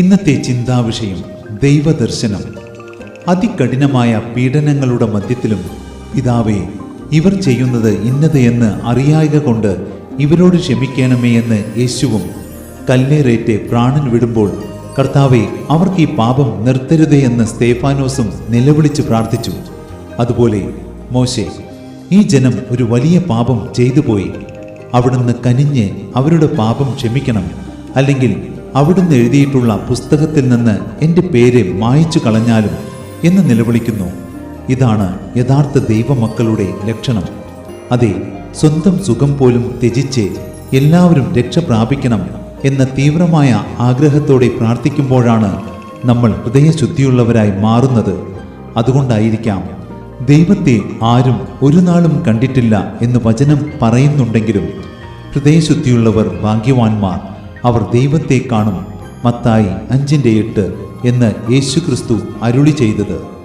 ഇന്നത്തെ ചിന്താവിഷയം ദൈവദർശനം. അതികഠിനമായ പീഡനങ്ങളുടെ മധ്യത്തിലും പിതാവേ ഇവർ ചെയ്യുന്നത് ഇന്നത് എന്ന് അറിയായക കൊണ്ട് ഇവരോട് ക്ഷമിക്കണമേ എന്ന് യേശുവും കല്ലേറേറ്റ് പ്രാണൻ വിടുമ്പോൾ കർത്താവെ അവർക്ക് ഈ പാപം നിർത്തരുതേ എന്ന് സ്തേഫാനോസും നിലവിളിച്ച് പ്രാർത്ഥിച്ചു. അതുപോലെ മോശെ ഈ ജനം ഒരു വലിയ പാപം ചെയ്തു പോയി അവിടുന്ന് കനിഞ്ഞ് അവരുടെ പാപം ക്ഷമിക്കണം. അല്ലെങ്കിൽ അവിടുന്ന് എഴുതിയിട്ടുള്ള പുസ്തകത്തിൽ നിന്ന് എന്റെ പേര് മായച്ചു കളഞ്ഞാലും എന്ന് നിലവിളിക്കുന്നു. ഇതാണ് യഥാർത്ഥ ദൈവമക്കളുടെ ലക്ഷണം. അതെ സ്വന്തം സുഖം പോലും ത്യജിച്ച് എല്ലാവരും രക്ഷ പ്രാപിക്കണം എന്ന തീവ്രമായ ആഗ്രഹത്തോടെ പ്രാർത്ഥിക്കുമ്പോഴാണ് നമ്മൾ ഹൃദയശുദ്ധിയുള്ളവരായി മാറുന്നത്. അതുകൊണ്ടായിരിക്കാം ദൈവത്തെ ആരും ഒരു നാളും കണ്ടിട്ടില്ല എന്ന് വചനം പറയുന്നുണ്ടെങ്കിലും ഹൃദയശുദ്ധിയുള്ളവർ ഭാഗ്യവാന്മാർ. അവർ ദൈവത്തെ കാണും. മത്തായി അഞ്ചിന്റെ എട്ട് എന്ന് യേശുക്രിസ്തു അരുളി ചെയ്തത്.